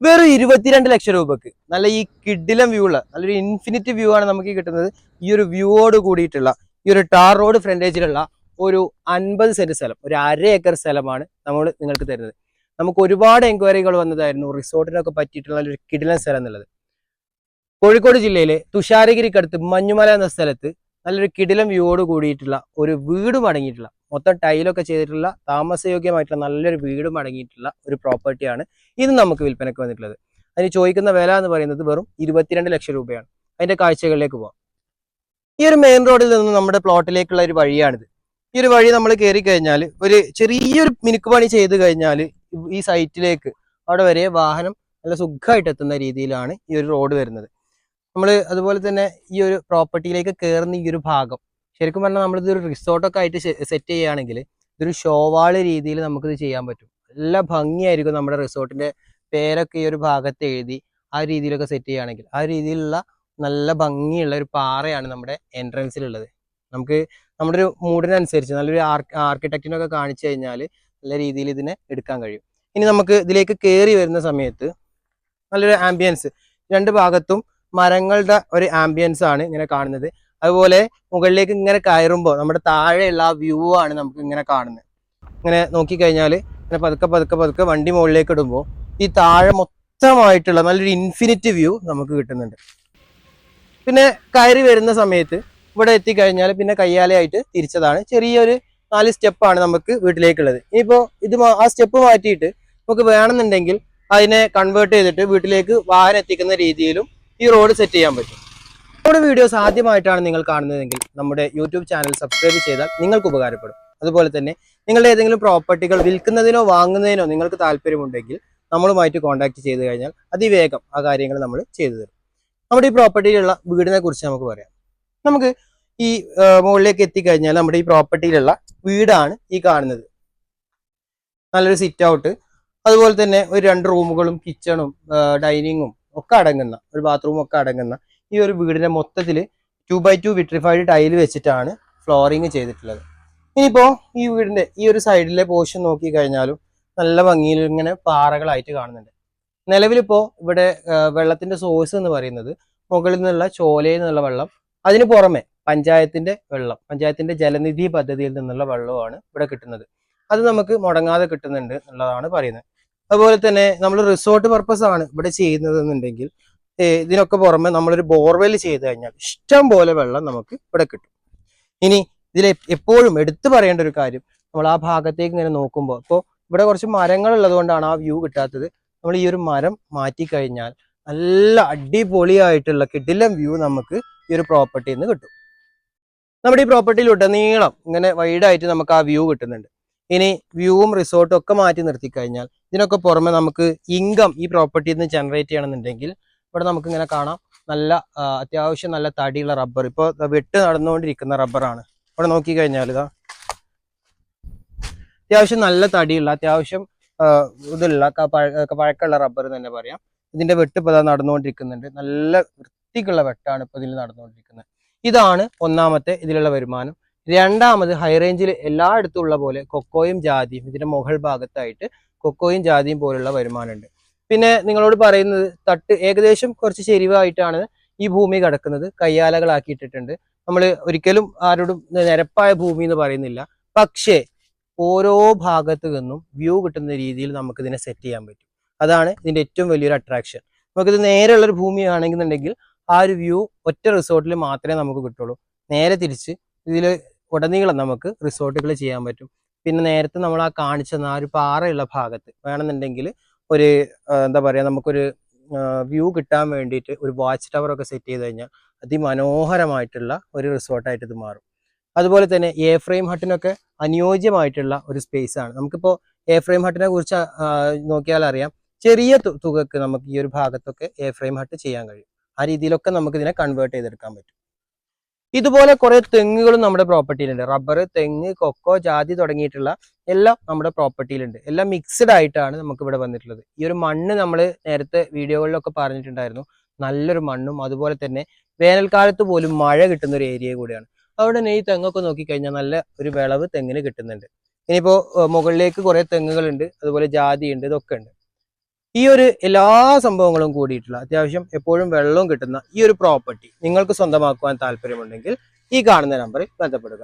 വെറും ഇരുപത്തിരണ്ട് ലക്ഷം രൂപക്ക്. നല്ല ഈ കിഡിലം വ്യൂ ഉള്ള നല്ലൊരു ഇൻഫിനിറ്റ് വ്യൂ ആണ് നമുക്ക് കിട്ടുന്നത്. ഈ ഒരു വ്യൂവോട് കൂടിയിട്ടുള്ള ഈ ഒരു ടാർ റോഡ് ഫ്രണ്ടേജിലുള്ള ഒരു അൻപത് സെന്റ് സ്ഥലം ഒരു അര ഏക്കർ സ്ഥലമാണ് നമ്മൾ നിങ്ങൾക്ക് തരുന്നത്. നമുക്ക് ഒരുപാട് എൻക്വയറികൾ വന്നതായിരുന്നു റിസോർട്ടിനൊക്കെ പറ്റിയിട്ടുള്ള നല്ലൊരു കിടിലൻ സ്ഥലം എന്നുള്ളത്. കോഴിക്കോട് ജില്ലയിലെ തുഷാരഗിരിക്കടുത്ത് മഞ്ഞുമല എന്ന സ്ഥലത്ത് നല്ലൊരു കിടിലം വ്യൂവോട് കൂടിയിട്ടുള്ള ഒരു വീടും അടങ്ങിയിട്ടുള്ള മൊത്തം ടൈലൊക്കെ ചെയ്തിട്ടുള്ള താമസയോഗ്യമായിട്ടുള്ള നല്ലൊരു വീടും അടങ്ങിയിട്ടുള്ള ഒരു പ്രോപ്പർട്ടിയാണ് ഇത് നമുക്ക് വിൽപ്പനയ്ക്ക് വന്നിട്ടുള്ളത്. അതിന് ചോദിക്കുന്ന വില എന്ന് പറയുന്നത് വെറും ഇരുപത്തിരണ്ട് ലക്ഷം രൂപയാണ്. അതിന്റെ കാഴ്ചകളിലേക്ക് പോവാം. ഈ ഒരു മെയിൻ റോഡിൽ നിന്ന് നമ്മുടെ പ്ലോട്ടിലേക്കുള്ള ഒരു വഴിയാണിത്. ഈ ഒരു വഴി നമ്മൾ കയറി കഴിഞ്ഞാൽ ഒരു ചെറിയൊരു മിനുക്ക് പണി ചെയ്ത് കഴിഞ്ഞാൽ ഈ സൈറ്റിലേക്ക് അവിടെ വരെ വാഹനം നല്ല സുഖമായിട്ട് എത്തുന്ന രീതിയിലാണ് ഈ ഒരു റോഡ് വരുന്നത്. നമ്മൾ അതുപോലെ തന്നെ ഈ ഒരു പ്രോപ്പർട്ടിയിലേക്ക് കയറുന്ന ഈ ഒരു ഭാഗം ശരിക്കും പറഞ്ഞാൽ നമ്മളിത് ഒരു റിസോർട്ടൊക്കെ ആയിട്ട് സെറ്റ് ചെയ്യുകയാണെങ്കിൽ ഇതൊരു ഷോവാൾ രീതിയിൽ നമുക്കിത് ചെയ്യാൻ പറ്റും. നല്ല ഭംഗിയായിരിക്കും നമ്മുടെ റിസോർട്ടിന്റെ പേരൊക്കെ ഈ ഒരു ഭാഗത്ത് എഴുതി ആ രീതിയിലൊക്കെ സെറ്റ് ചെയ്യുകയാണെങ്കിൽ. ആ രീതിയിലുള്ള നല്ല ഭംഗിയുള്ള ഒരു പാറയാണ് നമ്മുടെ എൻട്രൻസിലുള്ളത് നമുക്ക് നമ്മുടെ ഒരു മൂഡിനനുസരിച്ച് നല്ലൊരു ആർക്കിടെക്റ്റിനൊക്കെ കാണിച്ചു കഴിഞ്ഞാൽ നല്ല രീതിയിൽ ഇതിനെ എടുക്കാൻ കഴിയും. ഇനി നമുക്ക് ഇതിലേക്ക് കയറി വരുന്ന സമയത്ത് നല്ലൊരു ആംബിയൻസ് രണ്ട് ഭാഗത്തും മരങ്ങളുടെ ഒരു ആംബിയൻസ് ആണ് ഇങ്ങനെ കാണുന്നത്. അതുപോലെ മുകളിലേക്ക് ഇങ്ങനെ കയറുമ്പോൾ നമ്മുടെ താഴെയുള്ള ആ വ്യൂ ആണ് നമുക്ക് ഇങ്ങനെ കാണുന്നത്. ഇങ്ങനെ നോക്കിക്കഴിഞ്ഞാൽ ഇങ്ങനെ പതുക്കെ പതുക്കെ പതുക്കെ വണ്ടി മുകളിലേക്ക് ഇടുമ്പോൾ ഈ താഴെ മൊത്തമായിട്ടുള്ള നല്ലൊരു ഇൻഫിനിറ്റ് വ്യൂ നമുക്ക് കിട്ടുന്നുണ്ട്. പിന്നെ കയറി വരുന്ന സമയത്ത് ഇവിടെ എത്തിക്കഴിഞ്ഞാൽ പിന്നെ കയ്യാലയായിട്ട് തിരിച്ചതാണ്. ചെറിയൊരു നാല് സ്റ്റെപ്പാണ് നമുക്ക് വീട്ടിലേക്കുള്ളത്. ഇനിയിപ്പോൾ ഇത് ആ സ്റ്റെപ്പ് മാറ്റിയിട്ട് നമുക്ക് വേണമെന്നുണ്ടെങ്കിൽ അതിനെ കൺവേർട്ട് ചെയ്തിട്ട് വീട്ടിലേക്ക് വാഹനം എത്തിക്കുന്ന രീതിയിലും ഈ റോഡ് സെറ്റ് ചെയ്യാൻ പറ്റും. നമ്മുടെ വീഡിയോസ് ആദ്യമായിട്ടാണ് നിങ്ങൾ കാണുന്നതെങ്കിൽ നമ്മുടെ യൂട്യൂബ് ചാനൽ സബ്സ്ക്രൈബ് ചെയ്താൽ നിങ്ങൾക്ക് ഉപകാരപ്പെടും. അതുപോലെ തന്നെ നിങ്ങളുടെ ഏതെങ്കിലും പ്രോപ്പർട്ടികൾ വിൽക്കുന്നതിനോ വാങ്ങുന്നതിനോ നിങ്ങൾക്ക് താല്പര്യമുണ്ടെങ്കിൽ നമ്മളുമായിട്ട് കോൺടാക്ട് ചെയ്ത് കഴിഞ്ഞാൽ അതിവേഗം ആ കാര്യങ്ങൾ നമ്മൾ ചെയ്തു തരും. നമ്മുടെ ഈ പ്രോപ്പർട്ടിയിലുള്ള വീടിനെ കുറിച്ച് നമുക്ക് പറയാം. നമുക്ക് ഈ മുകളിലേക്ക് എത്തിക്കഴിഞ്ഞാൽ നമ്മുടെ ഈ പ്രോപ്പർട്ടിയിലുള്ള വീടാണ് ഈ കാണുന്നത്. നല്ലൊരു സിറ്റ് ഔട്ട് അതുപോലെ തന്നെ ഒരു രണ്ട് റൂമുകളും കിച്ചണും ഡൈനിങ്ങും ഒക്കെ അടങ്ങുന്ന ഒരു ബാത്റൂമും ഒക്കെ അടങ്ങുന്ന ഈ ഒരു വീടിന്റെ മൊത്തത്തിൽ two by two vitrified tile വെച്ചിട്ടാണ് ഫ്ലോറിങ് ചെയ്തിട്ടുള്ളത്. ഇനിയിപ്പോ ഈ വീടിന്റെ ഈ ഒരു സൈഡിലെ പോർഷൻ നോക്കി കഴിഞ്ഞാലും നല്ല ഭംഗിയിൽ ഇങ്ങനെ പാറകളായിട്ട് കാണുന്നുണ്ട്. നിലവിലിപ്പോ ഇവിടെ വെള്ളത്തിന്റെ സോഴ്സ് എന്ന് പറയുന്നത് മുകളിൽ നിന്നുള്ള ചോലയിൽ നിന്നുള്ള വെള്ളം അതിന് പുറമെ പഞ്ചായത്തിന്റെ വെള്ളം പഞ്ചായത്തിന്റെ ജലനിധി പദ്ധതിയിൽ നിന്നുള്ള വെള്ളമാണ് ഇവിടെ കിട്ടുന്നത്. അത് നമുക്ക് മുടങ്ങാതെ കിട്ടുന്നുണ്ട് എന്നുള്ളതാണ് പറയുന്നത്. അതുപോലെ തന്നെ നമ്മൾ റിസോർട്ട് പർപ്പസ് ആണ് ഇവിടെ ചെയ്യുന്നത് എന്നുണ്ടെങ്കിൽ ഏ, ഇതിനൊക്കെ പുറമെ നമ്മളൊരു ബോർവെൽ ചെയ്ത് കഴിഞ്ഞാൽ ഇഷ്ടം പോലെ വെള്ളം നമുക്ക് ഇവിടെ കിട്ടും. ഇനി ഇതിൽ എപ്പോഴും എടുത്തു പറയേണ്ട ഒരു കാര്യം നമ്മൾ ആ ഭാഗത്തേക്ക് ഇങ്ങനെ നോക്കുമ്പോൾ ഇപ്പോൾ ഇവിടെ കുറച്ച് മരങ്ങൾ ഉള്ളതുകൊണ്ടാണ് ആ വ്യൂ കിട്ടാത്തത്. നമ്മൾ ഈ ഒരു മരം മാറ്റി കഴിഞ്ഞാൽ നല്ല അടിപൊളിയായിട്ടുള്ള കിടിലം വ്യൂ നമുക്ക് ഈ ഒരു പ്രോപ്പർട്ടിയിൽ നിന്ന് കിട്ടും. നമ്മുടെ ഈ പ്രോപ്പർട്ടിയിൽ നീളം ഇങ്ങനെ വൈഡായിട്ട് നമുക്ക് ആ വ്യൂ കിട്ടുന്നുണ്ട്. ഇനി വ്യൂവും റിസോർട്ടും ഒക്കെ മാറ്റി നിർത്തി കഴിഞ്ഞാൽ ഇതിനൊക്കെ പുറമെ നമുക്ക് ഇൻകം ഈ പ്രോപ്പർട്ടിയിൽ നിന്ന് ജനറേറ്റ് ചെയ്യണമെന്നുണ്ടെങ്കിൽ ഇവിടെ നമുക്ക് ഇങ്ങനെ കാണാം. നല്ല അത്യാവശ്യം നല്ല തടിയുള്ള റബ്ബർ ഇപ്പോൾ വെട്ട് നടന്നുകൊണ്ടിരിക്കുന്ന റബ്ബറാണ് ഇവിടെ നോക്കി കഴിഞ്ഞാൽ ഇതാ അത്യാവശ്യം നല്ല തടിയുള്ള അത്യാവശ്യം ഇതുള്ള പഴക്കമുള്ള റബ്ബർ തന്നെ പറയാം. ഇതിന്റെ വെട്ട് ഇപ്പോൾ ഇതാ നടന്നുകൊണ്ടിരിക്കുന്നുണ്ട്. നല്ല വൃത്തിക്കുള്ള വെട്ടാണ് ഇപ്പോൾ ഇതിൽ നടന്നുകൊണ്ടിരിക്കുന്നത്. ഇതാണ് ഒന്നാമത്തെ ഇതിലുള്ള വരുമാനം. രണ്ടാമത് ഹൈ റേഞ്ചിൽ എല്ലായിടത്തും ഉള്ള പോലെ കൊക്കോയും ജാതിയും ഇതിന്റെ മുകൾ ഭാഗത്തായിട്ട് കൊക്കോയും ജാതിയും പോലുള്ള വരുമാനമുണ്ട്. പിന്നെ നിങ്ങളോട് പറയുന്നത് തട്ട് ഏകദേശം കുറച്ച് ചെരിവായിട്ടാണ് ഈ ഭൂമി കിടക്കുന്നത് കയ്യാലകളാക്കിയിട്ടിട്ടുണ്ട്. നമ്മൾ ഒരിക്കലും ആരോടും നിരപ്പായ ഭൂമി എന്ന് പറയുന്നില്ല. പക്ഷേ ഓരോ ഭാഗത്തു നിന്നും വ്യൂ കിട്ടുന്ന രീതിയിൽ നമുക്ക് ഇതിനെ സെറ്റ് ചെയ്യാൻ പറ്റും. അതാണ് ഇതിന്റെ ഏറ്റവും വലിയൊരു അട്രാക്ഷൻ നമുക്കിത് നേരെയുള്ളൊരു ഭൂമിയാണെന്നുണ്ടെങ്കിൽ ആ ഒരു വ്യൂ ഒറ്റ റിസോർട്ടിൽ മാത്രമേ നമുക്ക് കിട്ടുള്ളൂ. നേരെ തിരിച്ച് ഇതിൽ ഉടനീളം നമുക്ക് റിസോർട്ടുകൾ ചെയ്യാൻ പറ്റും. പിന്നെ നേരത്തെ നമ്മൾ ആ കാണിച്ച ആ ഒരു പാറയുള്ള ഭാഗത്ത് വേണമെന്നുണ്ടെങ്കിൽ ഒരു എന്താ പറയുക നമുക്കൊരു വ്യൂ കിട്ടാൻ വേണ്ടിയിട്ട് ഒരു വാച്ച് ടവർ ഒക്കെ സെറ്റ് ചെയ്ത് കഴിഞ്ഞാൽ അതിമനോഹരമായിട്ടുള്ള ഒരു റിസോർട്ടായിട്ട് ഇത് മാറും. അതുപോലെ തന്നെ എ ഫ്രെയിം ഹട്ടിനൊക്കെ അനുയോജ്യമായിട്ടുള്ള ഒരു സ്പേസ് ആണ്. നമുക്കിപ്പോൾ എ ഫ്രെയിം ഹട്ടിനെ കുറിച്ച് നോക്കിയാൽ അറിയാം. ചെറിയ തുകക്ക് നമുക്ക് ഈ ഒരു ഭാഗത്തൊക്കെ എ ഫ്രെയിം ഹട്ട് ചെയ്യാൻ കഴിയും. ആ രീതിയിലൊക്കെ നമുക്ക് ഇതിനെ കൺവേർട്ട് ചെയ്തെടുക്കാൻ പറ്റും. ഇതുപോലെ കുറെ തെങ്ങുകളും നമ്മുടെ പ്രോപ്പർട്ടിയിലുണ്ട് റബ്ബർ തെങ്ങ് കൊക്കോ ജാതി തുടങ്ങിയിട്ടുള്ള എല്ലാം നമ്മുടെ പ്രോപ്പർട്ടിയിലുണ്ട് എല്ലാം മിക്സ്ഡ് ആയിട്ടാണ് നമുക്ക് ഇവിടെ വന്നിട്ടുള്ളത്. ഈ ഒരു മണ്ണ് നമ്മൾ നേരത്തെ വീഡിയോകളിലൊക്കെ പറഞ്ഞിട്ടുണ്ടായിരുന്നു. നല്ലൊരു മണ്ണും അതുപോലെ തന്നെ വേനൽക്കാലത്ത് പോലും മഴ കിട്ടുന്ന ഒരു ഏരിയ കൂടിയാണ്. അവിടെ തന്നെ ഈ തെങ്ങൊക്കെ നോക്കിക്കഴിഞ്ഞാൽ നല്ല ഒരു വിളവ് തെങ്ങിന് കിട്ടുന്നുണ്ട്. ഇനിയിപ്പോൾ മുകളിലേക്ക് കുറേ തെങ്ങുകളുണ്ട്. അതുപോലെ ജാതി ഉണ്ട് ഇതൊക്കെ ഉണ്ട്. ഈ ഒരു എല്ലാ സംഭവങ്ങളും കൂടിയിട്ടുള്ള അത്യാവശ്യം എപ്പോഴും വെള്ളവും കിട്ടുന്ന ഈ ഒരു പ്രോപ്പർട്ടി നിങ്ങൾക്ക് സ്വന്തമാക്കുവാൻ താല്പര്യമുണ്ടെങ്കിൽ ഈ കാണുന്ന നമ്പറിൽ ബന്ധപ്പെടുക.